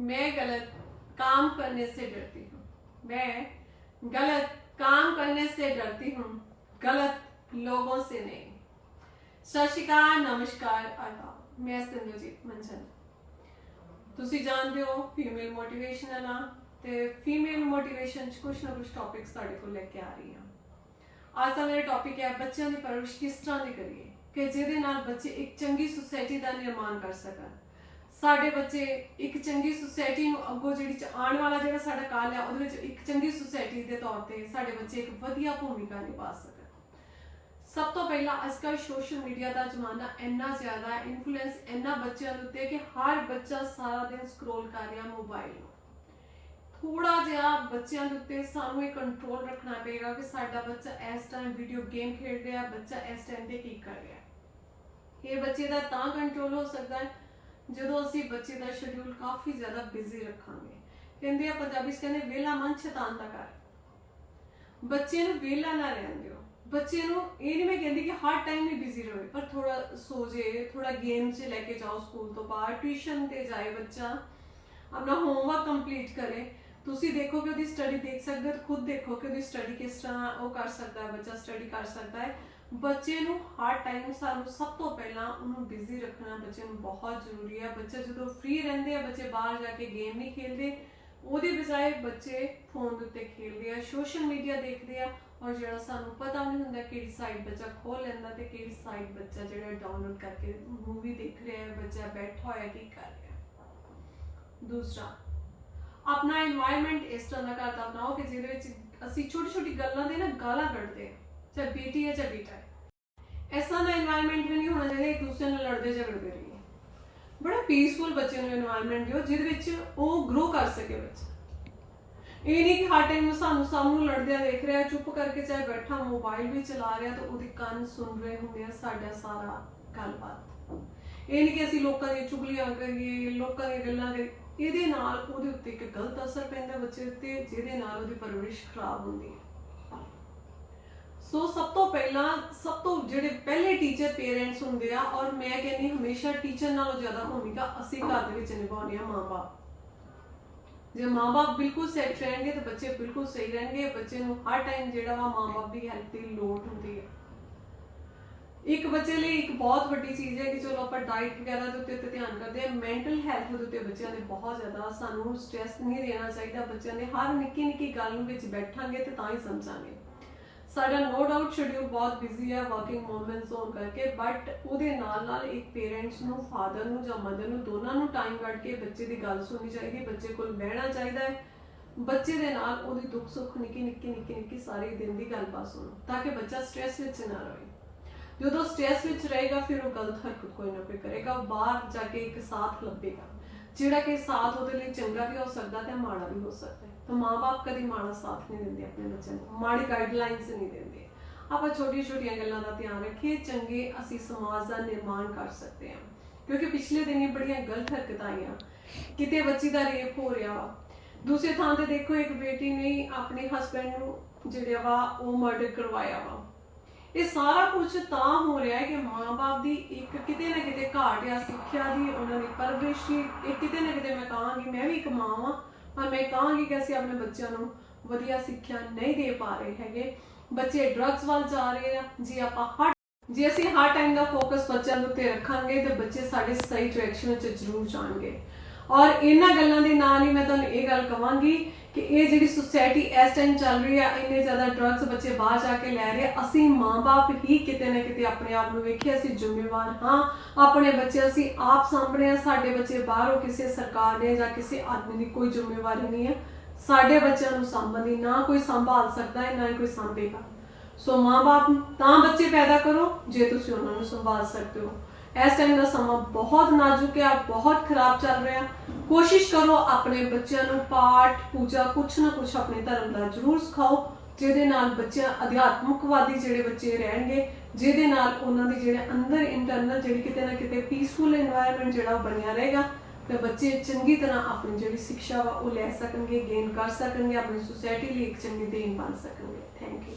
मैं गलत काम करने से डरती हूँ मैं गलत काम करने से डरती हूँ गलत लोगों से नहीं ਸਤਿ ਸ਼੍ਰੀ ਅਕਾਲ ਨਮਸਕਾਰ ਆਦਾਬ ਮੈਂ ਸਿੰਧੂਜੀਤ ਮੰਚਨ ਤੁਸੀਂ ਜਾਣਦੇ ਹੋ ਫੀਮੇਲ ਮੋਟੀਵੇਸ਼ਨ ਆ ਤੇ ਫੀਮੇਲ ਮੋਟੀਵੇਸ਼ਨ ਚ ਕੁਝ ਨਾ ਕੁਝ ਟੌਪਿਕਸ ਤੁਹਾਡੇ ਕੋਲ ਲੈ ਕੇ ਆ ਰਹੀ ਹਾਂ ਅੱਜ ਦਾ ਮੇਰਾ ਟੌਪਿਕ ਹੈ ਬੱਚਿਆਂ ਦੀ ਪਰਵਰਿਸ਼ ਕਿਸ ਤਰ੍ਹਾਂ ਦੀ ਕਰੀਏ ਕਿ ਜਿਹਦੇ ਨਾਲ ਬੱਚੇ ਇੱਕ ਚੰਗੀ ਸੁਸਾਇਟੀ ਦਾ ਨਿਰਮਾਣ ਕਰ ਸਕਣ ਸਾਡੇ ਬੱਚੇ ਇੱਕ ਚੰਗੀ ਸੁਸਾਇਟੀ ਨੂੰ ਅੱਗੋਂ ਜਿਹੜੀ ਚ ਆਉਣ ਵਾਲਾ ਜਿਹੜਾ ਸਾਡਾ ਕਾਲ ਹੈ ਉਹਦੇ ਵਿੱਚ ਇੱਕ ਚੰਗੀ ਸੁਸਾਇਟੀ ਦੇ ਤੌਰ ਤੇ ਸਾਡੇ ਬੱਚੇ ਇੱਕ ਵਧੀਆ ਭੂਮਿਕਾ ਨਿਭਾ ਸਕਣ। ਸਭ ਤੋਂ ਪਹਿਲਾਂ ਅੱਜਕੱਲ ਸੋਸ਼ਲ ਮੀਡੀਆ ਦਾ ਜ਼ਮਾਨਾ ਇੰਨਾ ਜ਼ਿਆਦਾ ਇਨਫਲੂਐਂਸ ਇੰਨਾ ਬੱਚਿਆਂ ਦੇ ਉੱਤੇ ਕਿ ਹਰ ਬੱਚਾ ਸਾਰਾ ਦਿਨ ਸਕਰੋਲ ਕਰ ਰਿਹਾ ਮੋਬਾਈਲ ਨੂੰ। ਥੋੜਾ ਜਿਹਾ ਬੱਚਿਆਂ ਦੇ ਉੱਤੇ ਸਾਨੂੰ ਇਹ ਕੰਟਰੋਲ ਰੱਖਣਾ ਪਏਗਾ ਕਿ ਸਾਡਾ ਬੱਚਾ ਇਸ ਟਾਈਮ ਵੀਡੀਓ ਗੇਮ ਖੇਡ ਰਿਹਾ, ਬੱਚਾ ਇਸ ਟਾਈਮ ਤੇ ਕੀ ਕਰ ਰਿਹਾ। ਇਹ ਬੱਚੇ ਦਾ ਤਾਂ ਕੰਟਰੋਲ ਹੋ ਸਕਦਾ ਹੈ ਜਦੋਂ ਅਸੀਂ ਬੱਚੇ ਦਾ ਸ਼ਡਿਊਲ ਕਾਫੀ ਜ਼ਿਆਦਾ ਬਿਜ਼ੀ ਰੱਖਾਂਗੇ। ਕਹਿੰਦੇ ਆ ਪੰਜਾਬੀ ਚ ਕਹਿੰਦੇ, ਵੇਲਾ ਮਨ ਸ਼ੈਤਾਨ ਦਾ ਘਰ। ਬੱਚੇ ਨੂੰ ਵੇਲਾ ਨਾ ਰਹਿਣ ਦਿਓ। ਬੱਚੇ ਨੂੰ ਇਹ ਨਹੀਂ ਮੈਂ ਕਹਿੰਦੀ ਕਿ ਹਰ ਟਾਈਮ ਹੀ ਬਿਜ਼ੀ ਰਹੇ, ਪਰ ਥੋੜਾ ਸੋ ਜੇ ਥੋੜਾ ਗੇਮ 'ਚ ਲੈ ਕੇ ਜਾਓ ਸਕੂਲ ਤੋਂ ਬਾਹਰ ਟਿਊਸ਼ਨ ਤੇ ਜਾਏ ਬੱਚਾ, ਆਪਣਾ ਹੋਮਵਰਕ ਕੰਪਲੀਟ ਕਰੇ। ਤੁਸੀਂ ਦੇਖੋ ਕਿ ਉਹਦੀ ਸਟੱਡੀ ਦੇਖ ਸਕਦੇ ਹੋ ਖੁਦ ਦੇਖੋ ਕਿ ਉਹਦੀ ਸਟੱਡੀ ਕਿਸ ਤਰ੍ਹਾਂ ਉਹ ਕਰ ਸਕਦਾ ਹੈ, ਬੱਚਾ ਸਟੱਡੀ ਕਰ ਸਕਦਾ ਹੈ। ਬੱਚੇ ਨੂੰ ਹਰ ਟਾਈਮ ਸਾਨੂੰ ਸਭ ਤੋਂ ਪਹਿਲਾਂ ਉਹਨੂੰ ਬਿਜ਼ੀ ਰੱਖਣਾ ਬੱਚੇ ਨੂੰ ਬਹੁਤ ਜ਼ਰੂਰੀ ਹੈ। ਬੱਚਾ ਜਦੋਂ ਫ੍ਰੀ ਰਹਿੰਦੇ ਆ, ਬੱਚੇ ਬਾਹਰ ਜਾ ਕੇ ਗੇਮ ਨਹੀਂ ਖੇਡਦੇ। ਉਹਦੇ ਬਜਾਏ ਬੱਚੇ ਫੋਨ ਦੇ ਉੱਤੇ ਖੇਡਦੇ ਆ ਸੋਸ਼ਲ ਮੀਡੀਆ ਦੇਖਦੇ ਆ ਔਰ ਜਿਹੜਾ ਸਾਨੂੰ ਪਤਾ ਨਹੀਂ ਹੁੰਦਾ ਕਿਹੜੀ ਸਾਈਟ ਬੱਚਾ ਖੋਲ ਲੈਂਦਾ ਤੇ ਕਿਹੜੀ ਸਾਈਟ ਬੱਚਾ ਜਿਹੜਾ ਡਾਊਨਲੋਡ ਕਰਕੇ ਮੂਵੀ ਦੇਖ ਰਿਹਾ ਹੈ, ਬੱਚਾ ਬੈਠਾ ਹੋਇਆ ਕੀ ਕਰ ਰਿਹਾ ਦੂਸਰਾ ਆਪਣਾ এনवायरमेंट ਇਸ ਤਰ੍ਹਾਂ ਦਾ ਕਰਤਾ ਬਣਾਓ ਕਿ ਜਿਹਦੇ ਵਿੱਚ ਅਸੀਂ ਛੋਟੀ ਛੋਟੀ ਗੱਲਾਂ ਦੇ ਨਾ ਗਾਲਾਂ ਕੱਢਦੇ ਆ ਚਾਹੇ ਬੇਟੀ ਹੈ, ਚਾਹੇ ਬੇਟਾ ਹੈ। ਐਸਾ ਨਾ এনवायरमेंट ਵੀ ਨਹੀਂ ਹੋਣਾ ਚਾਹੀਦਾ, ਇੱਕ ਦੂਸਰੇ ਨਾਲ ਲੜਦੇ ਝਗੜਦੇ ਰਹੀਏ। ਬੜਾ ਪੀਸਫੁਲ ਬੱਚੇ ਨੂੰ এনवायरमेंट ਦਿਓ, ਜਿਹਦੇ ਵਿੱਚ ਉਹ ਗਰੋ ਕਰ ਸਕੇ ਬੱਚਾ। ਇਹ ਨਹੀਂ ਕਿ ਹਰ ਟਾਈਮ ਸਾਨੂੰ ਸਾਹਮਣੇ ਲੜਦਿਆਂ ਦੇਖ ਰਿਹਾ, ਚੁੱਪ ਕਰਕੇ ਚਾਹੇ ਬੈਠਾ ਮੋਬਾਈਲ ਵੀ ਚਲਾ ਰਿਹਾ ਤਾਂ ਉਹਦੇ ਕੰਨ ਸੁਣ ਰਹੇ ਹੁੰਦੇ ਆ ਸਾਡਾ ਸਾਰਾ ਗੱਲਬਾਤ। ਇਹ ਨਹੀਂ ਕਿ ਅਸੀਂ ਲੋਕਾਂ ਦੀਆਂ ਚੁਗਲੀਆਂ ਕਰੀਏ, ਲੋਕਾਂ ਦੀਆਂ ਗੱਲਾਂ ਕਰੀਏ ਇਹਦੇ ਨਾਲ ਉਹਦੇ ਉੱਤੇ ਇੱਕ ਗਲਤ ਅਸਰ ਪੈਂਦਾ ਬੱਚੇ ਉੱਤੇ, ਜਿਹਦੇ ਨਾਲ ਉਹਦੀ ਪਰਵਰਿਸ਼ ਖਰਾਬ ਹੁੰਦੀ ਹੈ। ਸੋ ਸਭ ਤੋਂ ਪਹਿਲਾਂ, ਸਭ ਤੋਂ ਜਿਹੜੇ ਪਹਿਲੇ ਟੀਚਰ ਪੇਰੈਂਟਸ ਹੁੰਦੇ ਆ, ਔਰ ਮੈਂ ਕਹਿੰਦੀ ਹਮੇਸ਼ਾ ਟੀਚਰ ਨਾਲੋਂ ਜ਼ਿਆਦਾ ਭੂਮਿਕਾ ਅਸੀਂ ਘਰ ਦੇ ਵਿੱਚ ਨਿਭਾਉਂਦੇ ਆ ਮਾਂ-ਬਾਪ। ਜੇ ਮਾਂ-ਬਾਪ ਬਿਲਕੁਲ ਸੈਟ ਰਹਿਣਗੇ ਤਾਂ ਬੱਚੇ ਬਿਲਕੁਲ ਸਹੀ ਰਹਿਣਗੇ। ਬੱਚੇ ਨੂੰ ਹਰ ਟਾਈਮ ਜਿਹੜਾ ਵਾ ਮਾਂ-ਬਾਪ ਦੀ ਹੈਲਪ ਦੀ ਲੋੜ ਹੁੰਦੀ ਹੈ। ਇੱਕ ਬੱਚੇ ਲਈ ਇੱਕ ਬਹੁਤ ਵੱਡੀ ਚੀਜ਼ ਹੈ ਕਿ ਚਲੋ ਆਪਾਂ ਡਾਈਟ ਵਗੈਰਾ ਦੇ ਉੱਤੇ ਤੇ ਧਿਆਨ ਕਰਦੇ ਆ ਮੈਂਟਲ ਹੈਲਥ ਦੇ ਉੱਤੇ ਬੱਚਿਆਂ ਨੇ ਬਹੁਤ ਜ਼ਿਆਦਾ ਸਾਨੂੰ ਸਟ੍ਰੈਸ ਨਹੀਂ ਦੇਣਾ ਚਾਹੀਦਾ, ਬੱਚਿਆਂ ਨੇ ਹਰ ਨਿੱਕੀ ਨਿੱਕੀ ਗੱਲ ਨੂੰ ਵਿੱਚ ਬੈਠਾਂਗੇ ਤੇ ਤਾਂ ਹੀ ਸਮਝਾਂਗੇ। ਸਾਡਾ ਨੋ ਡਾਊਟ ਸ਼ਡਿਊਲ ਬਹੁਤ ਬਿਜ਼ੀ ਹੈ ਵਰਕਿੰਗ ਮੂਮੈਂਟਸ ਹੋਣ ਕਰਕੇ ਬਟ ਉਹਦੇ ਨਾਲ ਨਾਲ ਇੱਕ ਪੇਰੈਂਟਸ ਨੂੰ ਫਾਦਰ ਨੂੰ ਜਾਂ ਮਦਰ ਨੂੰ ਦੋਨਾਂ ਨੂੰ ਟਾਈਮ ਕੱਢ ਕੇ ਬੱਚੇ ਦੀ ਗੱਲ ਸੁਣਨੀ ਚਾਹੀਦੀ ਹੈ, ਬੱਚੇ ਕੋਲ ਬਹਿਣਾ ਚਾਹੀਦਾ ਹੈ। ਬੱਚੇ ਦੇ ਨਾਲ ਉਹਦੀ ਦੁੱਖ ਸੁੱਖ ਨਿੱਕੀ ਨਿੱਕੀ ਨਿੱਕੀ ਨਿੱਕੀ ਸਾਰੇ ਦਿਨ ਦੀ ਗੱਲਬਾਤ ਸੁਣੋ, ਤਾਂ ਕਿ ਬੱਚਾ ਸਟ੍ਰੈਸ ਵਿੱਚ ਨਾ ਰਹੇ। ਜਦੋਂ ਸਟ੍ਰੈਸ ਵਿੱਚ ਰਹੇਗਾ, ਫਿਰ ਉਹ ਗਲਤ ਹਰਕਤ ਕੋਈ ਨਾ ਕੋਈ ਕਰੇਗਾ ਬਾਹਰ ਜਾ ਕੇ ਇੱਕ ਸਾਥ ਲੱਭੇਗਾ। ਜਿਹੜਾ ਕਿ ਸਾਥ ਉਹਦੇ ਲਈ ਚੰਗਾ ਵੀ ਹੋ ਸਕਦਾ ਤੇ ਮਾੜਾ ਵੀ ਹੋ ਸਕਦਾ ਤਾਂ ਮਾਪੇ ਕਦੀ ਮਾੜਾ ਸਾਥ ਨਹੀਂ ਦਿੰਦੇ ਆਪਣੇ ਬੱਚਿਆਂ ਨੂੰ, ਮਾੜੀ ਗਾਈਡਲਾਈਨਸ ਨਹੀਂ ਦਿੰਦੇ। ਆਪਾਂ ਛੋਟੀਆਂ ਛੋਟੀਆਂ ਗੱਲਾਂ ਦਾ ਧਿਆਨ ਰੱਖੀਏ, ਚੰਗੇ ਅਸੀਂ ਸਮਾਜ ਦਾ ਨਿਰਮਾਣ ਕਰ ਸਕਦੇ ਹਾਂ। ਕਿਉਂਕਿ ਪਿਛਲੇ ਦਿਨੀ ਬੜੀਆਂ ਗਲਤ ਹਰਕਤਾਂ ਆਈਆਂ। ਕਿਤੇ ਬੱਚੀ ਦਾ ਰੇਪ ਹੋ ਰਿਹਾ ਵਾ। ਦੂਸਰੇ ਥਾਂ ਤੇ ਦੇਖੋ, ਇੱਕ ਬੇਟੀ ਨੇ ਆਪਣੇ ਹਸਬੰਡ ਨੂੰ ਜਿਹੜਾ ਵਾ, ਉਹ ਮਰਡਰ ਕਰਵਾਇਆ ਵਾ। ਇਹ ਸਾਰਾ ਕੁਝ ਤਾਂ ਹੋ ਰਿਹਾ ਹੈ ਕਿ ਮਾਂ-ਬਾਪ ਦੀ ਇੱਕ ਕਿਤੇ ਨਾ ਕਿਤੇ ਘਾਟ ਆ ਸਿੱਖਿਆ ਦੀ ਉਹਨਾਂ ਦੀ ਪਰਵਰਿਸ਼ ਦੀ ਇਹ ਕਿਤੇ ਨਾ ਕਿਤੇ ਮੈਂ ਕਹਾਂਗੀ, ਮੈਂ ਵੀ ਇੱਕ ਮਾਂ ਵਾਂ, ਪਰ ਮੈਂ ਕਹਾਂਗੀ ਕਿ ਅਸੀਂ ਆਪਣੇ ਬੱਚਿਆਂ ਨੂੰ ਵਧੀਆ ਸਿੱਖਿਆ ਨਹੀਂ ਦੇ ਪਾ ਰਹੇ ਹੈਗੇ। ਬੱਚੇ ਡਰੱਗਸ ਵੱਲ ਜਾ ਰਹੇ ਆ, ਜੇ ਆਪਾਂ ਹਰ ਜੇ ਅਸੀਂ ਹਰ ਟਾਈਮ ਦਾ ਫੋਕਸ ਬੱਚਿਆਂ ਦੇ ਉੱਤੇ ਰੱਖਾਂਗੇ, ਤੇ ਬੱਚੇ ਸਾਡੇ ਸਹੀ ਡਾਇਰੈਕਸ਼ਨ ਵਿੱਚ ਜ਼ਰੂਰ ਜਾਣਗੇ। ਔਰ ਇਹਨਾਂ ਗੱਲਾਂ ਦੇ ਨਾਲ ਹੀ ਮੈਂ ਤੁਹਾਨੂੰ ਇਹ ਗੱਲ ਕਵਾਂਗੀ ਕਿ ਇਹ ਜਿਹੜੀ ਸੁਸਾਇਟੀ ਇਸ ਟਾਈਮ ਚੱਲ ਰਹੀ ਹੈ ਇੰਨੇ ਜ਼ਿਆਦਾ ਡਰੱਗਸ ਬੱਚੇ ਬਾਹਰ ਜਾ ਕੇ ਲੈ ਰਹੇ ਅਸੀਂ ਮਾਂ-ਬਾਪ ਹੀ ਕਿਤੇ ਨਾ ਕਿਤੇ ਆਪਣੇ ਆਪ ਨੂੰ ਵੇਖਿਆ ਅਸੀਂ ਜ਼ਿੰਮੇਵਾਰ ਹਾਂ। ਆਪਣੇ ਬੱਚੇ ਅਸੀਂ ਆਪ ਸਾਂਭਣੇ ਆ, ਸਾਡੇ ਬੱਚੇ ਬਾਹਰੋਂ ਕਿਸੇ ਸਰਕਾਰ ਨੇ ਜਾਂ ਕਿਸੇ ਆਦਮੀ ਦੀ ਕੋਈ ਜ਼ਿੰਮੇਵਾਰੀ ਨਹੀਂ ਹੈ ਸਾਡੇ ਬੱਚਿਆਂ ਨੂੰ ਸਾਂਭਣ ਦੀ ਨਾ ਕੋਈ ਸੰਭਾਲ ਸਕਦਾ ਹੈ, ਨਾ ਹੀ ਕੋਈ ਸਾਂਭੇਗਾ। ਸੋ ਮਾਂ-ਬਾਪ ਤਾਂ ਬੱਚੇ ਪੈਦਾ ਕਰੋ, ਜੇ ਤੁਸੀਂ ਉਹਨਾਂ ਨੂੰ ਸੰਭਾਲ ਸਕਦੇ ਹੋ। ਇਸ ਟਾਈਮ ਦਾ ਸਮਾਂ ਬਹੁਤ ਨਾਜ਼ੁਕ ਹੈ, ਬਹੁਤ ਖਰਾਬ ਚੱਲ ਰਿਹਾ ਕੋਸ਼ਿਸ਼ ਕਰੋ ਆਪਣੇ ਬੱਚਿਆਂ ਨੂੰ ਪਾਠ, ਪੂਜਾ ਕੁਛ ਨਾ ਕੁਛ ਆਪਣੇ ਧਰਮ ਦਾ ਜ਼ਰੂਰ ਸਿਖਾਓ, ਜਿਹਦੇ ਨਾਲ ਬੱਚਿਆਂ ਅਧਿਆਤਮਿਕਵਾਦੀ ਜਿਹੜੇ ਬੱਚੇ ਰਹਿਣਗੇ, ਜਿਹਦੇ ਨਾਲ ਉਹਨਾਂ ਦੇ ਜਿਹੜੇ ਅੰਦਰ ਇੰਟਰਨਲ ਜਿਹੜੀ ਕਿਤੇ ਨਾ ਕਿਤੇ ਪੀਸਫੁਲ এনवायरमेंट ਜਿਹੜਾ ਉਹ ਬਣਿਆ ਰਹੇਗਾ, ਤੇ ਬੱਚੇ ਚੰਗੀ ਤਰ੍ਹਾਂ ਆਪਣੀ ਜਿਹੜੀ ਸਿੱਖਿਆ ਵਾ ਉਹ ਲੈ ਸਕਣਗੇ ਗੇਨ ਕਰ ਸਕਣਗੇ, ਆਪਣੀ ਸੋਸਾਇਟੀ ਲਈ ਇੱਕ ਚੰਗੀ ਦੇਣ ਬਣ ਸਕਣਗੇ। Thank you